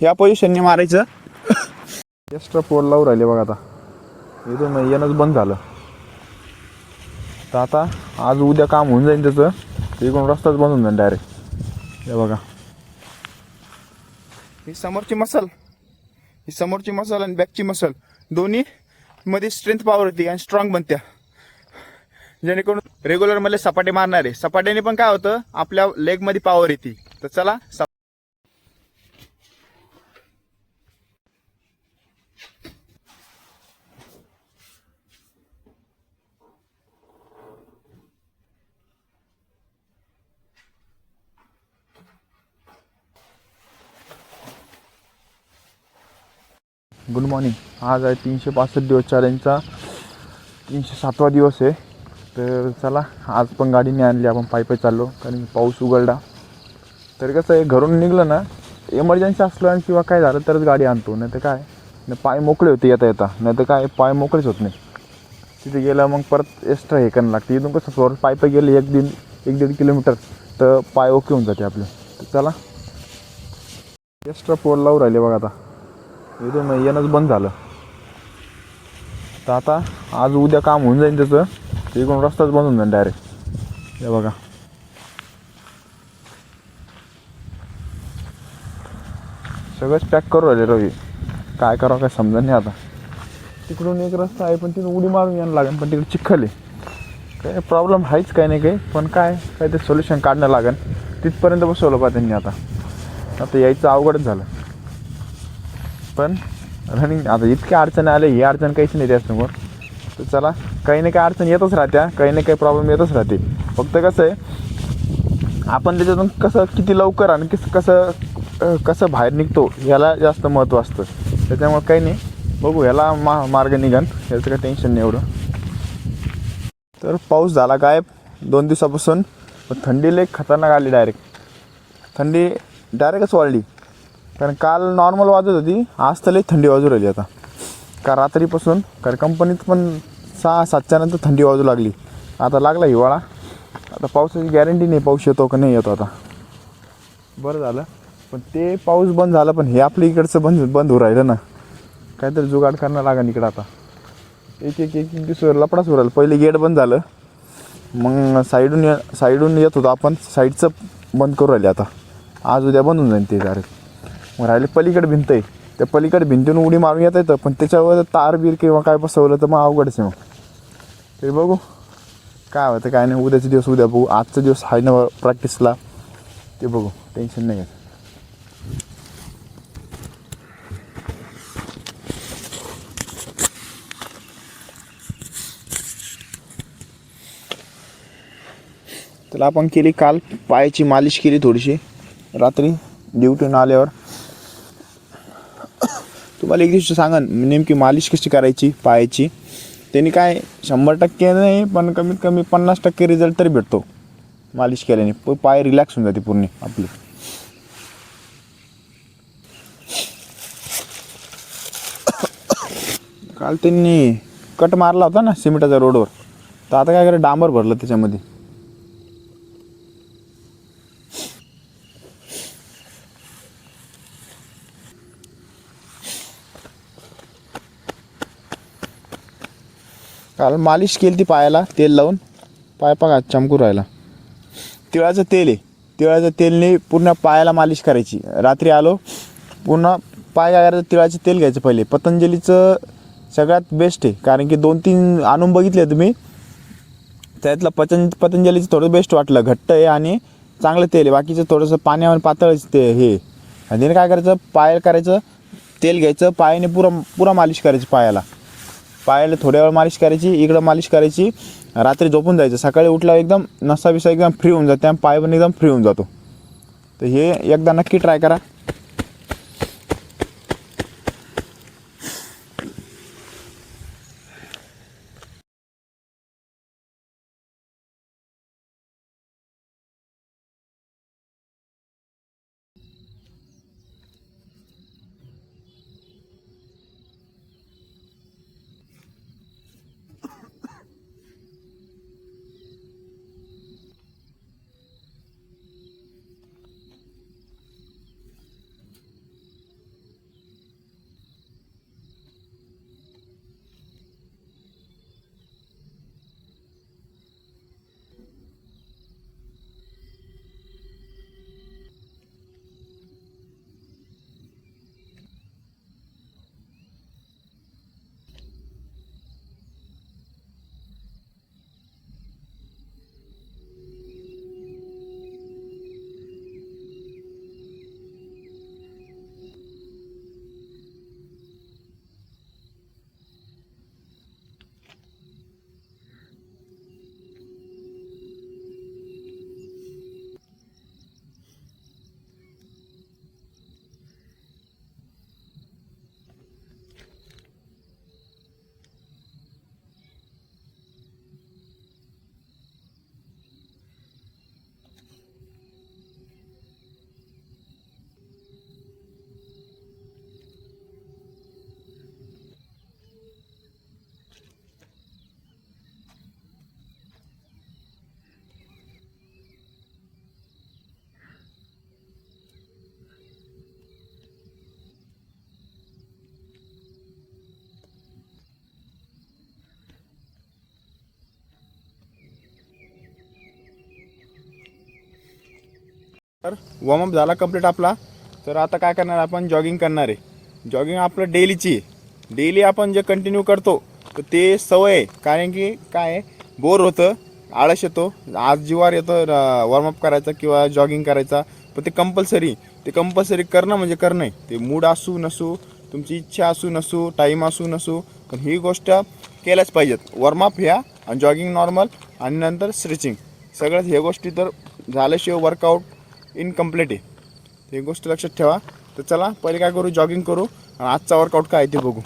ह्या पोझिशनने मारायचं. Extra pole लावून राहिले बघा आता. इथून येणंच बंद झालं. तर आता आज उद्या काम होऊन जाईल त्याचं. इकडून रस्ताच बंद होऊन जाईल डायरेक्ट हे बघा. ही समोरची मसल ही समोरची मसल आणि बॅकची मसल दोन्ही मध्ये स्ट्रेंथ पॉवर होती आणि स्ट्रॉंग बनत्या. जेणेकरून रेग्युलरमध्ये सपाटे मारणार. आहे सपाट्याने पण काय होतं? आपल्या लेगमध्ये पॉवर येते. तर चला गुड मॉर्निंग आज आहे तीनशे पासष्ट दिवस. चॅलेंजचा तीनशे सातवा दिवस आहे. तर चला आज पण गाडीने आणली आपण पायी पायी चाललो कारण पाऊस उघडला. तर कसं आहे घरून निघलं ना इमर्जन्सी असलं आणि किंवा काय झालं तरच गाडी आणतो. नाही तर काय? नाही पाय मोकळे होते येता येता. नाही तर काय पाय मोकळेच होत नाही. तिथे गेलं मग परत एक्स्ट्रा हे करायला लागते. इथून कसं फ्लोअर पाय पाय गेले एक दिन एक दीड किलोमीटर तर पाय ओके होऊन जाते आपले. तर चला. एक्स्ट्रा पोल लावून राहिले बघा आता. इथून येणंच बंद झालं. तर आता आज उद्या काम होऊन जाईल त्याचं. तिकडून इकडून रस्ताच बंद होऊन जाईल डायरेक्ट हे बघा. सगळंच पॅक करू राहिले रवी. काय करावं काय समजा नाही आता. तिकडून एक रस्ता आहे पण तिथून उडी मारून यायला लागेल पण तिकडे चिखल आहे. काय प्रॉब्लेम आहेच काही नाही काही पण काय काय ते सोल्युशन काढणं लागेल. तिथपर्यंत बसवलं पा त्यांनी आता. आता यायचं अवघडच झालं. पण रनिंग आता इतकी अडचण आले ही अडचण काहीच नाही त्यासमोर तर चला काही ना काही अडचण येतच राहत्या काही ना काही प्रॉब्लेम येतच राहते. फक्त कसं आहे आपण त्याच्यातून कसं किती लवकर आणि किस कसं कसं बाहेर निघतो याला जास्त महत्त्व असतं. त्याच्यामुळे काही नाही बघू याला मा मार्ग निघन याचं काही टेन्शन नाही एवढं. तर पाऊस झाला काय दोन दिवसापासून. थंडी लई खतरनाक आली डायरेक्ट थंडी डायरेक्टच वाढली. कारण काल नॉर्मल वाजत होती. आज तर लई थंडी वाजू राहिली आता. का रात्रीपासून कारण कंपनीत पण सहा सातच्या नंतर थंडी वाजू लागली. आता लागला हिवाळा. आता पावसाची गॅरंटी नाही पाऊस येतो का नाही येतो आता. बरं झालं. पण ते पाऊस बंद झाला पण हे आपल्या इकडचं बंद बंद होऊ राहिलं ना. काहीतरी जुगाड करणं लागा इकडं आता. एक एक एक एक दिवस लपडाच होऊ राहिलं. पहिले गेट बंद झालं. मग साईडून ये साईडून येत होतो आपण. साईडचं बंद करू राहिले आता. आज उद्या बंद होऊन जाईल ते डायरेक्ट मग राहिले पलीकडे भिंत आहे. त्या पलीकडे भिंतीनं उडी मारून येता येतं पण त्याच्यावर तार बीर किंवा काय बसवलं तर मग अवघडच आहे मग. तरी बघू. काय होतं काय नाही उद्याचे दिवस उद्या बघू. आजचा दिवस आहे ना प्रॅक्टिसला ते बघू. टेन्शन नाही आहे त्याला आपण केली काल पायाची मालिश केली थोडीशी. रात्री ड्युटीनं आल्यावर. मला एक दिवशी सांगा नेमकी मालिश कशी करायची पायाची. त्यांनी काय शंभर टक्के नाही पण कमीत कमी पन्नास टक्के रिझल्ट तरी भेटतो. मालिश केल्याने. प- पाय रिलॅक्स होऊन जाते पूर्ण आपली. काल त्यांनी कट मारला होता ना सिमेंटाच्या रोडवर तर आता काय करा डांबर भरलं त्याच्यामध्ये. काल मालिश केली ती पायाला तेल लावून. पाय बघा चमकू राहिला. तिळाचं तेल आहे. तिळाचं तेलने पूर्ण पायाला मालिश करायची. रात्री आलो पूर्ण पाय काय करायचं तिळाचं तेल घ्यायचं पहिले. पतंजलीचं सगळ्यात बेस्ट आहे. कारण की दोन तीन आणून बघितले तुम्ही. त्यातलं पतंज पतंजलीचं थोडं बेस्ट वाटलं. घट्ट आहे आणि चांगलं तेल आहे. बाकीचं थोडंसं पाण्यावर पातळच ते हे आणि काय करायचं? पाय करायचं तेल घ्यायचं. पायाने पुरा पुरा मालिश करायची पायाला. पायाला थोड्या वेळ मालिश करायची इकडं मालिश करायची रात्री झोपून जायचं. सकाळी उठल्यावर एकदम नसा बिसा एकदम फ्री होऊन जाते आणि पाय पण एकदम फ्री होऊन जातो. तर हे एकदा नक्की ट्राय करा. तर वॉर्मअप झाला कंप्लीट आपला. तर आता काय करणार आपण? जॉगिंग करणार आहे. जॉगिंग आपलं डेलीची आहे. डेली आपण जे कंटिन्यू करतो तर ते सवय आहे. कारण की काय आहे? बोर होतं आळस येतो. आज जीवार येतं वॉर्मअप करायचा किंवा जॉगिंग करायचा. पण ते कंपल्सरी ते कंपल्सरी करणं म्हणजे करणं आहे. ते मूड असू नसू तुमची इच्छा असू नसू टाईम असू नसू पण ही गोष्ट केल्याच पाहिजेत. वॉर्मअप ह्या आणि जॉगिंग नॉर्मल आणि नंतर स्ट्रेचिंग सगळ्यात ह्या गोष्टी तर झाल्याशिवाय वर्कआउट इनकम्प्लीट आहे. ते गोष्ट लक्षात ठेवा. तर चला पहिले काय करू? जॉगिंग करू. आणि आजचा वर्कआउट काय आहे ते बघू.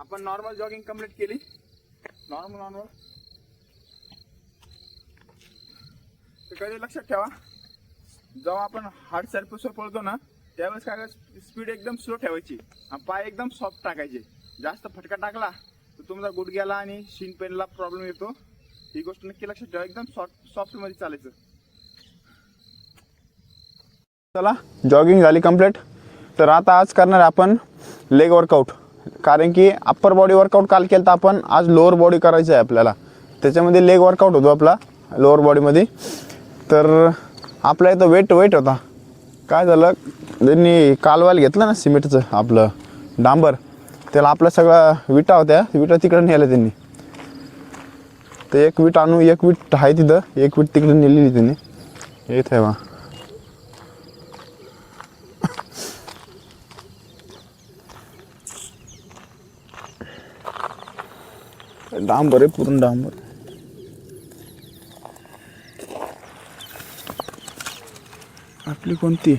आपण नॉर्मल जॉगिंग कंप्लीट केली. नॉर्मल नॉर्मल तर कधी लक्षात ठेवा. जेव्हा आपण हार्ड सर्फेसवर पळतो ना त्यावेळेस काय स्पीड एकदम स्लो ठेवायची. आणि पाय एकदम सॉफ्ट टाकायचे. जास्त फटका टाकला तर तुमचा गुडघ्याला आणि शिन पेनला प्रॉब्लेम येतो. ही गोष्ट नक्की लक्षात ठेवा. एकदम सॉफ्ट सॉफ्टमध्ये चालायचं. चला जॉगिंग झाली कंप्लीट तर आता आज करणार आपण लेग वर्कआउट कारण की अप्पर बॉडी वर्कआउट काल केलं तर आपण आज लोअर बॉडी करायचं आहे आपल्याला. त्याच्यामध्ये लेग वर्कआउट होतो आपला लोअर बॉडीमध्ये तर आपला इथं वेट वेट होता. काय झालं? त्यांनी कालवायला घेतलं ना सिमेंटचं आपलं डांबर. त्याला आपल्या सगळ्या विटा होत्या विटा तिकडे नेल्या त्यांनी. तर एक वीट आणू एक वीट आहे तिथं एक वीट तिकडे नेलेली त्यांनी. येत आहे बा. डांबर आहे पूर्ण डांबर. आपली कोणती?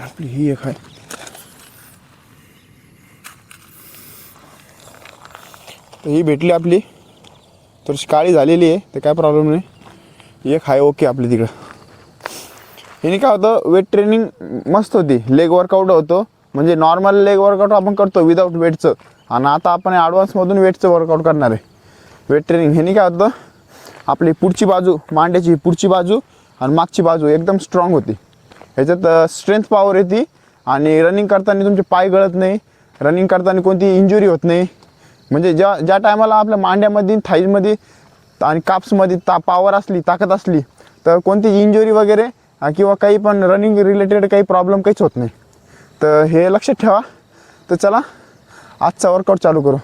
आपली ही एक आहे. तर ही भेटली आपली. थोडीशी काळी झालेली आहे तर काय प्रॉब्लेम नाही. एक आहे ओके आपली तिकडं. हिने काय होतं वेट ट्रेनिंग मस्त होती. लेग वर्कआउट होतो. म्हणजे नॉर्मल लेग वर्कआउट आपण करतो विदाऊट वेटचं आणि आता आपण ॲडव्हान्समधून वेटचं वर्कआउट करणार आहे. वेट ट्रेनिंग ह्यानी काय होतं? आपली पुढची बाजू मांड्याची पुढची बाजू आणि मागची बाजू एकदम स्ट्रॉंग होती. ह्याच्यात स्ट्रेंथ पॉवर येते आणि रनिंग करताना तुमचे पाय गळत नाही. रनिंग करताना कोणती इंजुरी होत नाही. म्हणजे ज्या ज्या टायमाला आपल्या मांड्यामध्ये थाईजमध्ये आणि काप्समध्ये ता पावर असली ताकद असली तर कोणती इंजुरी वगैरे किंवा काही पण रनिंग रिलेटेड काही प्रॉब्लेम काहीच होत नाही. तर हे लक्षात ठेवा. तर चला आजचा वर्कआउट चालू करू.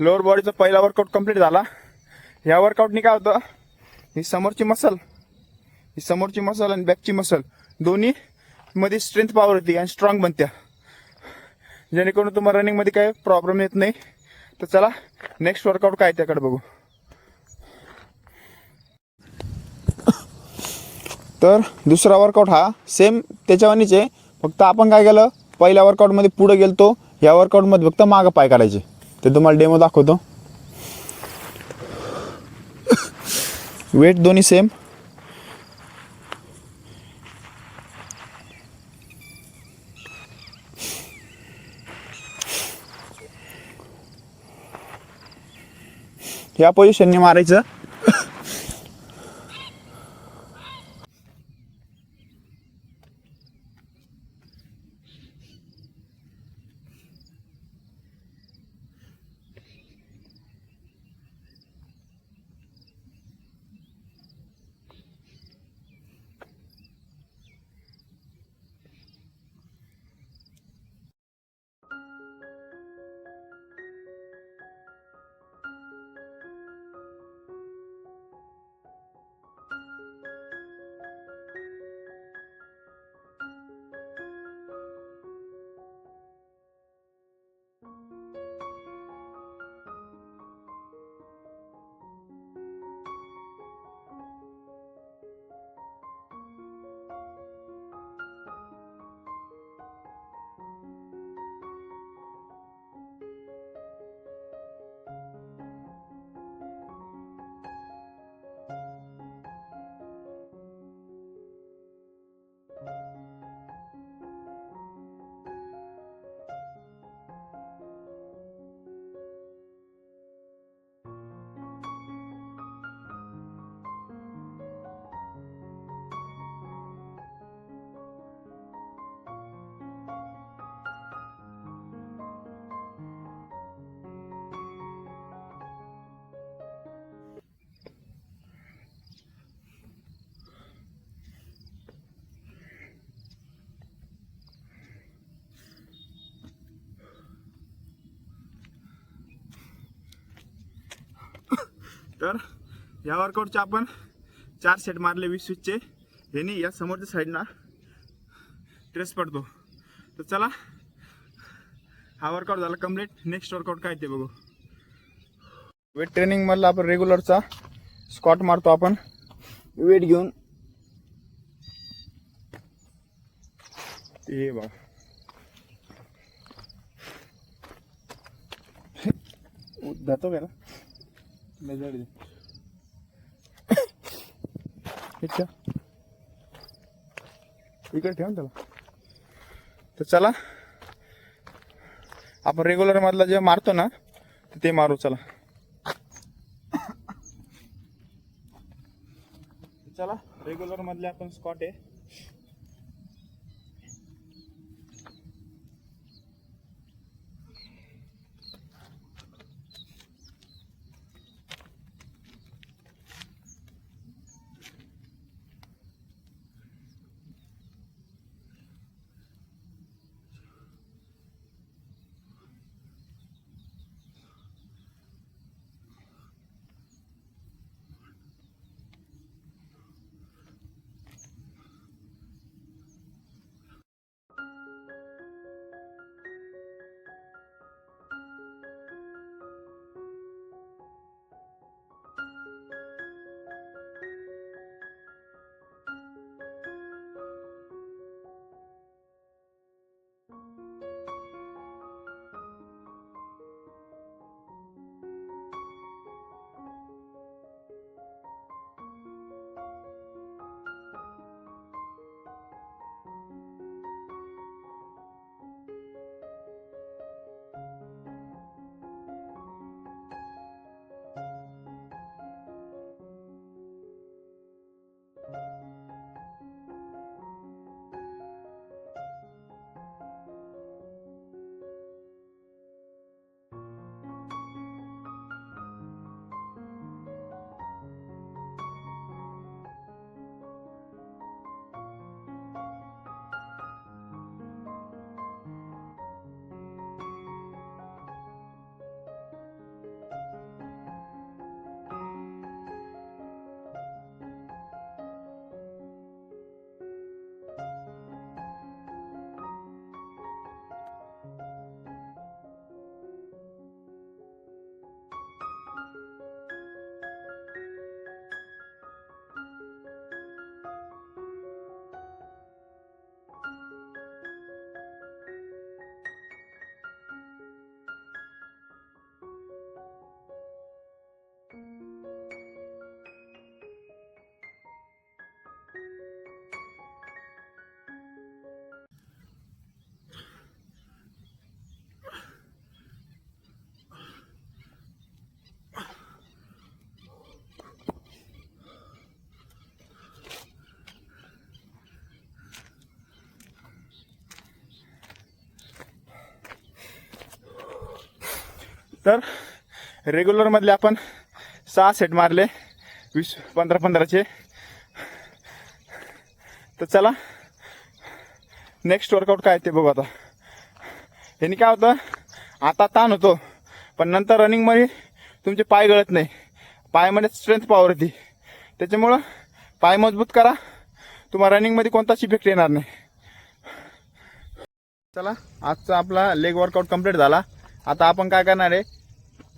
लोअर बॉडीचा पहिला वर्कआउट कंप्लीट झाला. ह्या वर्कआउटनी काय होतं? ही समोरची मसल ही समोरची मसल आणि बॅकची मसल दोन्ही मध्ये स्ट्रेंथ पॉवर होती आणि स्ट्रॉंग बनत्या. जेणेकरून तुम्हाला रनिंगमध्ये काही प्रॉब्लेम येत नाही. तर चला नेक्स्ट वर्कआउट काय त्याकडे बघू. तर दुसरा वर्कआउट हा सेम त्याच्यावानीच आहे. फक्त आपण काय केलं? पहिल्या वर्कआउटमध्ये पुढे गेलतो. या वर्कआउटमध्ये फक्त मागं पाय काढायचे. ते तुम्हाला डेमो दाखवतो. वेट दोन्ही सेम या पोझिशनने मारायचं. तर या वर्कआउटचे आपण चार सेट मारले वीस वीसचे. ह्यानी या समोरच्या साईडना ट्रेस पडतो. तर चला हा वर्कआउट झाला कंप्लीट नेक्स्ट वर्कआउट काय ते बघू. वेट ट्रेनिंगमधला आपण रेग्युलरचा स्कॉट मारतो आपण. वेट घेऊन. ते बघा. जातो का इकडे ठेव त्याला. तर चला. आपण रेग्युलर मधला जे मारतो ना तर ते मारू चला. चला. रेग्युलर मधले आपण स्कॉट आहे. तर रेग्युलरमधले आपण सहा सेट मारले. वीस पंधरा पंधराचे. तर चला नेक्स्ट वर्कआउट काय ते बघू आता. ह्यानी काय होतं आता ताण होतो पण नंतर रनिंगमध्ये तुमचे पाय गळत नाही. पायामध्ये स्ट्रेंथ पॉवर येते. त्याच्यामुळं पाय मजबूत करा. तुम्हाला रनिंगमध्ये कोणताच इफेक्ट येणार नाही. चला आजचा आपला लेग वर्कआउट कंप्लीट झाला. आता आपण काय करणार आहे?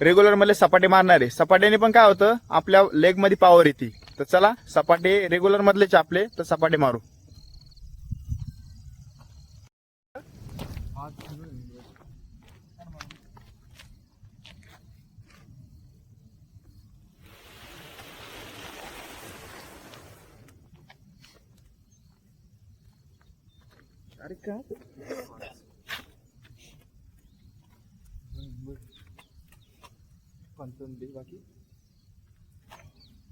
रेग्युलरमध्ये सपाटे मारणार आहे. सपाट्याने पण काय होतं? आपल्या लेगमध्ये पॉवर येते. तर चला सपाटे रेग्युलर मधले चापले तर सपाटे मारू. अरे का कन्फर्म बिल बाकी?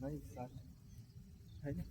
नाही साठ आहे ना?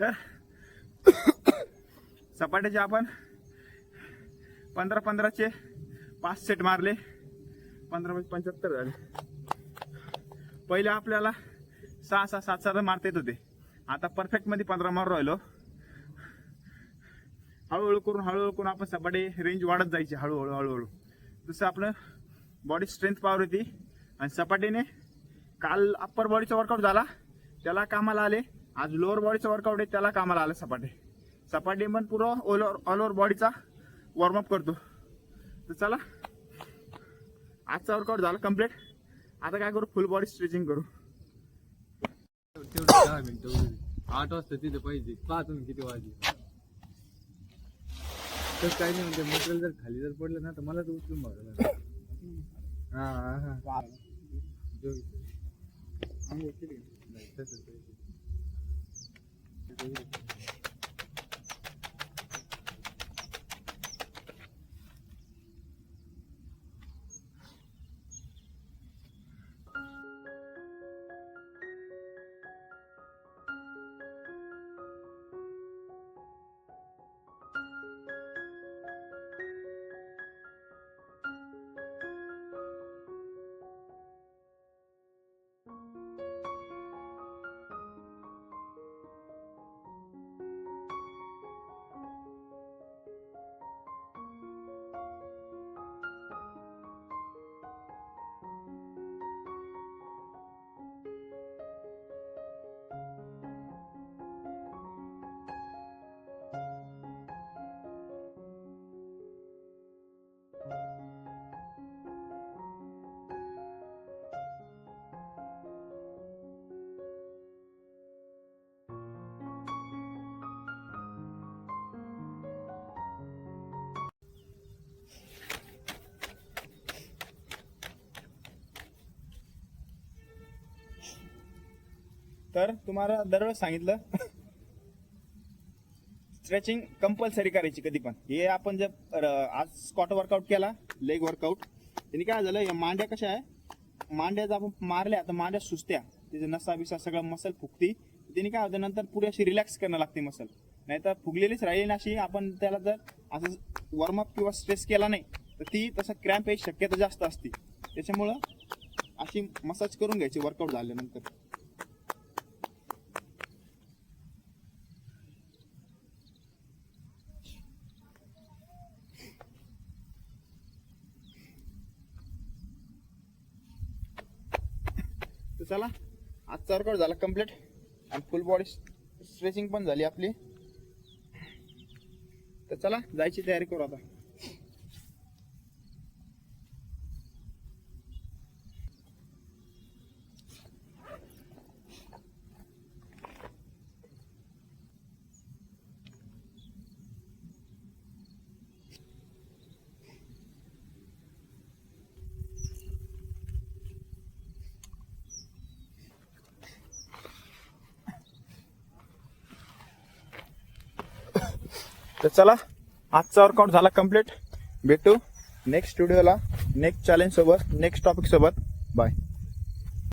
तर सपाट्याचे आपण पंधरा पंधराचे पाच सेट मारले. पंधरा म्हणजे पंच्याहत्तर झाले. पहिले आपल्याला सहा सहा सात सात मारता येत होते. आता परफेक्टमध्ये पंधरा मार राहिलो. हळूहळू करून हळूहळू करून आपण सपाटे रेंज वाढत जायची हळूहळू हळूहळू. जसं आपलं बॉडी स्ट्रेंथ पावर होती. आणि सपाटीने काल अप्पर बॉडीचा वर्कआउट झाला त्याला कामाला आले. आज लोअर बॉडीचा वर्कआउट आहे त्याला कामाला आलं सपाटे. सपाटी पण पुरं ऑल ऑल ओव्हर बॉडीचा वॉर्मअप करतो. तर चला आजचा वर्कआउट झाला कंप्लीट आता काय करू? फुल बॉडी स्ट्रेचिंग करू. दहा मिनिटं. आठ वाजता तिथे पाहिजे. पाहा तुम्ही किती वाजले. तर काही नाही म्हणते मटेरियल जर खाली जर पडलं ना तर मला तर उचलून बघायला हा हा. हा जो- नाही, तसंच तर तुम्हाला दरवेळेस सांगितलं. स्ट्रेचिंग कंपल्सरी करायची कधी पण. हे आपण जर आज स्कॉट वर्कआउट केला लेग वर्कआउट त्यांनी काय झालं या मांड्या कशा आहे? मांड्या जर आपण मारल्या तर मांड्या सुस्त्या तिथे नसा बिसा सगळं मसल फुगती. त्यांनी काय होतं नंतर पुढे अशी रिलॅक्स करणं लागते मसल नाहीतर फुगलेलीच राहिली ना अशी आपण त्याला जर असं वॉर्मअप किंवा स्ट्रेस केला नाही तर ती तसं क्रॅम्प यायची शक्यता जास्त असते. त्याच्यामुळं अशी मसाज करून घ्यायची वर्कआउट झाल्यानंतर. चला. आजचा वर्कआउट झाला कंप्लीट आणि फुल बॉडी स्ट्रेचिंग पण झाली आपली. तर चला जायची तयारी करू आता. चला आजचा वर्कआउट झाला कंप्लीट भेटू नेक्स्ट स्टुडिओला नेक्स्ट चॅलेंज सोबत नेक्स्ट टॉपिक सोबत. बाय